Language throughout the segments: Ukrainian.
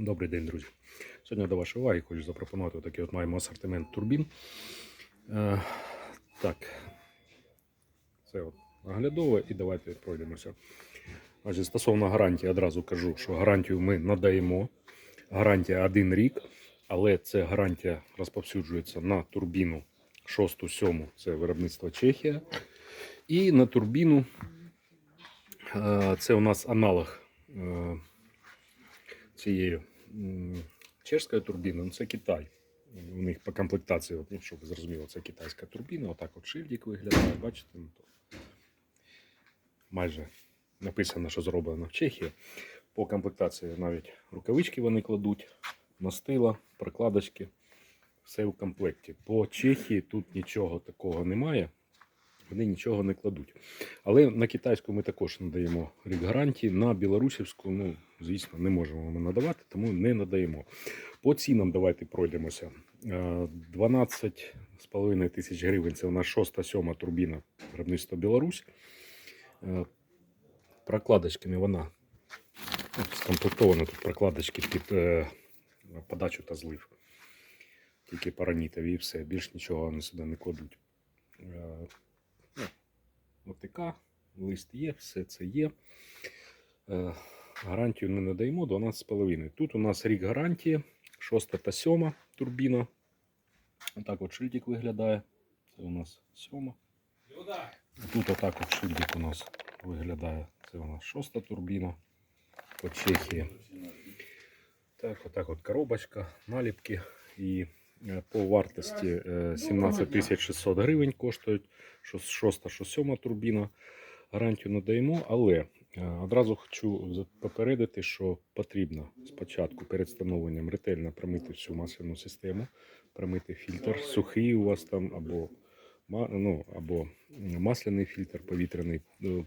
Добрий день, друзі. Сьогодні до вашої уваги хочу запропонувати такий от маємо асортимент турбін. Е, так, це от наглядове і давайте пройдемося. Значить, стосовно гарантії, одразу кажу, що гарантію ми надаємо. Гарантія один рік, але це гарантія розповсюджується на турбіну 6-7, це виробництво Чехія. І на турбіну е, це у нас аналог цієї м, чешської турбіни, ну це Китай. У них по комплектації, ну, щоб ви зрозуміли, це китайська турбіна. Отак от шильдик виглядає, бачите? Ну, то майже написано, що зроблено в Чехії. По комплектації навіть рукавички вони кладуть, настила, прокладочки. Все в комплекті. По Чехії тут нічого такого немає. Вони нічого не кладуть. Але на китайську ми також надаємо рік гарантії. На білорусівську, ну, звісно, не можемо ми надавати, тому не надаємо. По цінам давайте пройдемося. Е, 12,5 тисяч гривень це у нас 6-7 турбіна виробництва Білорусь. Е, Прокладочками вона ну, скомплектована тут прокладочки під е, подачу та злив. Тільки паранітові і все. Більш нічого вони сюди не кладуть. ОТК, лист є, все це є. Е, Гарантію не надаємо 12,5. Тут у нас рік гарантії, 6 та 7 турбіна. Отак от шильдик виглядає. Це у нас 7. Тут отак от шильдик у нас виглядає. Це у нас 6 турбіна по Чехії. Так, отак от коробочка, наліпки. І по вартості е, 17 600 гривень коштують. Що 6, що 7 турбіна. Гарантію надаємо, але е, одразу хочу попередити, що потрібно спочатку перед встановленням ретельно промити всю масляну систему, промити фільтр, сухий у вас там або, ну, або масляний фільтр повітряний. В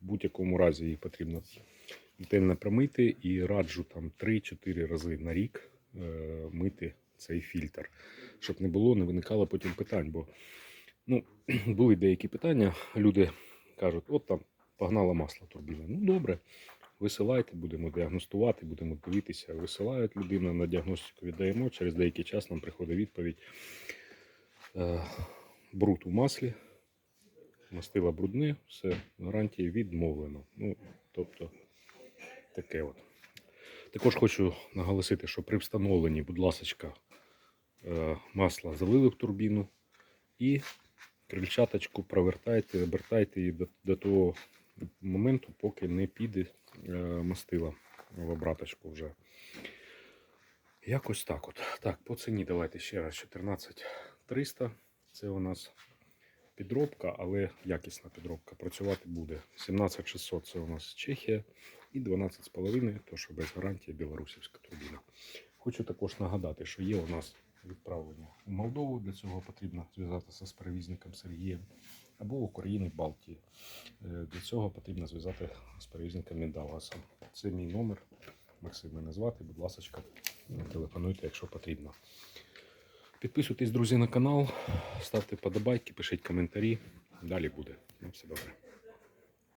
будь-якому разі її потрібно ретельно промити і раджу там 3-4 рази на рік е, мити цей фільтр, щоб не було, не виникало потім питань. Бо ну, були деякі питання. Люди кажуть, от там погнала масло турбіна. Ну добре, висилайте, будемо діагностувати, будемо дивитися. Висилають людину на діагностику, віддаємо. Через деякий час нам приходить відповідь. Е, бруд у маслі, мастила брудне, все, гарантії відмовлено. Ну, тобто, таке от. Також хочу наголосити, що при встановленні, будь ласка, масло залили в турбіну і крильчаточку провертайте, обертайте її до, до того моменту, поки не піде е, мастила в обраточку вже. Якось так от. Так, по ціні давайте ще раз 14300. Це у нас підробка, але якісна підробка. Працювати буде. 17600 це у нас Чехія і 12,5, то що без гарантії білорусівська турбіна. Хочу також нагадати, що є у нас відправлення у Молдову. Для цього потрібно зв'язатися з перевізником Сергієм або Україну Балтії. Е, Для цього потрібно зв'язати з перевізником Міндалгасом. Це мій номер. Максим мене звати. Будь ласка, телефонуйте, якщо потрібно. Підписуйтесь, друзі, на канал, ставте подобайки, пишіть коментарі. Далі буде. Ну, все добре.